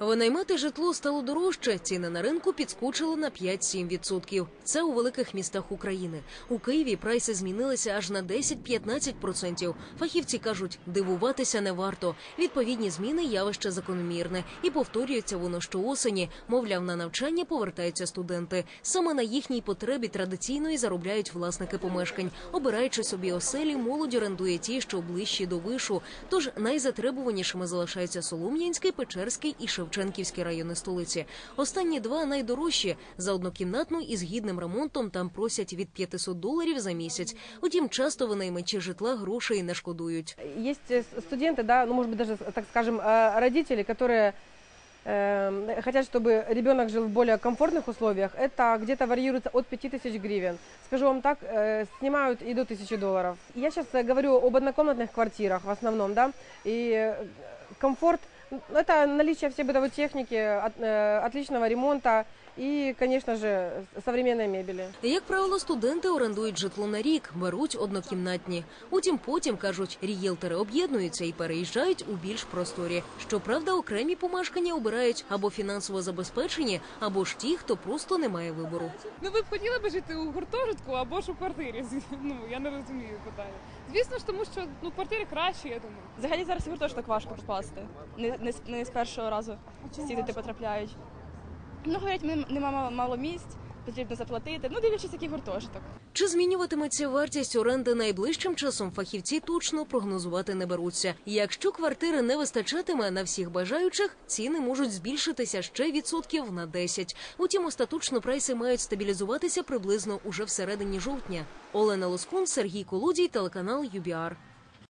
Винаймати житло стало дорожче. Ціни на ринку підскочили на 5-7%. Це у великих містах України. У Києві прайси змінилися аж на 10-15%. Фахівці кажуть, дивуватися не варто. Відповідні зміни явище закономірне і повторюється воно щоосені. Мовляв, на навчання повертаються студенти. Саме на їхній потребі традиційно і заробляють власники помешкань. Обираючи собі оселі, молодь орендує ті, що ближчі до вишу. Тож найзатребуванішими залишаються Солом'янський, Печерський і Шевченківський райони столиці. Останні два найдорожчі за однокімнатну із гідним ремонтом там просять від 500 доларів за місяць. Утім, часто винаймачі житла грошей не шкодують. Есть э, с- студенты, да, ну, может быть, даже, так скажем, э, родители, которые э, хотят, чтобы ребенок жил в более комфортных условиях. Это где-то варьируется от 5000 гривен. Скажу вам так, э, снимают и до 1000 долларов. Я сейчас говорю об однокомнатных квартирах в основном, да, и э, комфорт, ну, это наличие всей бытовой техники, от- э, отличного ремонта и, конечно же, современной мебели. Як правило, студенти орендують житло на рік, беруть однокімнатні. Утім, потім кажуть, рієлтери об'єднуються і переїжджають у більш просторі. Щоправда, окремі помешкання обирають або фінансово забезпечені, або ж ті, хто просто не має вибору. Ну ви б хотіли би жити у гуртожитку або ж у квартирі? Ну я не розумію питання. Звісно ж, тому що ну квартири краще, я думаю. Взагалі зараз і гуртожиток важко попасти. Не, не, з- не з першого разу всі діти потрапляють. Ну, говорять, ми нема мало, мало місць, потрібно заплатити. Ну, дивлячись, який гуртожиток. Чи змінюватиметься вартість оренди найближчим часом? Фахівці точно прогнозувати не беруться. Якщо квартири не вистачатиме на всіх бажаючих, ціни можуть збільшитися ще відсотків на 10. Утім, остаточно прайси мають стабілізуватися приблизно уже всередині жовтня. Олена Лоскун, Сергій Колодій, телеканал ЮБІАР.